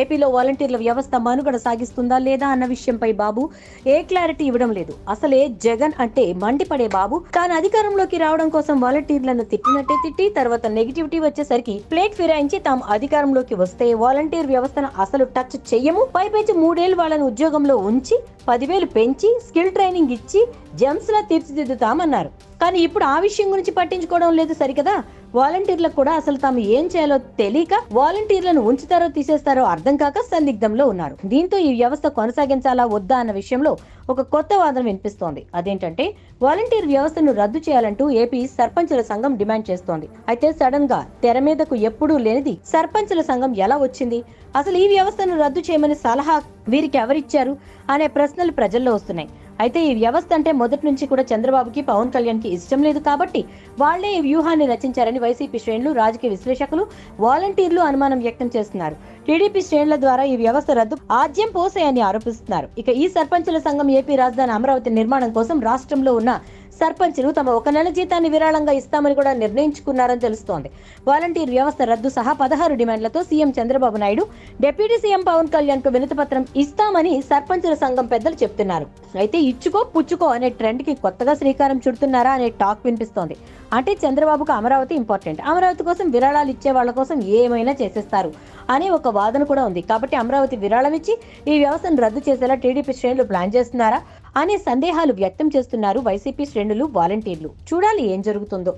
ఏపీలో వాలంటీర్ల వ్యవస్థ మనుగడ సాగిస్తుందా లేదా అన్న విషయంపై బాబు ఏ క్లారిటీ ఇవ్వడం లేదు. అసలే జగన్ అంటే మండిపడే బాబు. తాను అధికారంలోకి రావడం కోసం వాలంటీర్లను తిట్టినట్టే తిట్టి తర్వాత నెగిటివిటీ వచ్చేసరికి ప్లేట్ ఫిరాయించి తాము అధికారంలోకి వస్తే వాలంటీర్ వ్యవస్థను అసలు టచ్ చెయ్యము. పైపేచి మూడేళ్ళు వాళ్ళని ఉద్యోగంలో ఉంచి పదివేలు పెంచి స్కిల్ ట్రైనింగ్ ఇచ్చి జెమ్స్ లా తీర్చిదిద్దుతామన్నారు. కానీ ఇప్పుడు ఆ విషయం గురించి పట్టించుకోవడం లేదు సరికదా? వాలంటీర్లకు కూడా అసలు తాము ఏం చేయాలో తెలియక వాలంటీర్లను ఉంచుతారో తీసేస్తారో అర్థం కాక సందిగ్ధంలో ఉన్నారు. దీంతో ఈ వ్యవస్థ కొనసాగించాలా వద్దా అన్న విషయంలో ఒక కొత్త వాదన వినిపిస్తోంది. అదేంటంటే వాలంటీర్ వ్యవస్థను రద్దు చేయాలంటూ ఏపీ సర్పంచుల సంఘం డిమాండ్ చేస్తోంది. అయితే సడన్గా తెర మీదకు ఎప్పుడూ లేనిది సర్పంచుల సంఘం ఎలా వచ్చింది? అసలు ఈ వ్యవస్థను రద్దు చేయమని సలహా వీరికి ఎవరిచ్చారు? అనే ప్రశ్నలు ప్రజల్లో వస్తున్నాయి. అయితే ఈ వ్యవస్థ అంటే మొదటి నుంచి కూడా చంద్రబాబుకి పవన్ కళ్యాణ్కి ఇష్టం లేదు కాబట్టి వాళ్ళే ఈ వ్యూహాన్ని రచించారని వైసీపీ శ్రేణులు రాజకీయ విశ్లేషకులు వాలంటీర్లు అనుమానం వ్యక్తం చేస్తున్నారు. టీడీపీ శ్రేణుల ద్వారా ఈ వ్యవస్థ రద్దు ఆద్యం పోసాయని ఆరోపిస్తున్నారు. ఇక ఈ సర్పంచుల సంఘం ఏపీ రాజధాని అమరావతి నిర్మాణం కోసం రాష్ట్రంలో ఉన్న సర్పంచులు తమ ఒక నెల జీతాన్ని విరాళంగా ఇస్తామని కూడా నిర్ణయించుకున్నారని తెలుస్తోంది. వాలంటీర్ వ్యవస్థ రద్దు సహా పదహారు డిమాండ్లతో CM Chandrababu Naidu deputy CM Pawan కళ్యాణ్కు వినతిపత్రం ఇస్తామని సర్పంచుల సంఘం పెద్దలు చెప్తున్నారు. అయితే ఇచ్చుకో పుచ్చుకో అనే ట్రెండ్కి కొత్తగా శ్రీకారం చుడుతున్నారా అనే టాక్ వినిపిస్తోంది. అంటే చంద్రబాబుకు అమరావతి ఇంపార్టెంట్ అమరావతి కోసం విరాళాలు ఇచ్చే వాళ్ళ కోసం ఏమైనా చేసేస్తారు అనే ఒక వాదన కూడా ఉంది. కాబట్టి అమరావతి విరాళం ఇచ్చి ఈ వ్యవస్థను రద్దు చేసేలా టీడీపీ శ్రేణులు ప్లాన్ చేస్తున్నారా అనే సందేహాలు వ్యక్తం చేస్తున్నారు వైసీపీ శ్రేణులు వాలంటీర్లు. చూడాలి ఏం జరుగుతుందో.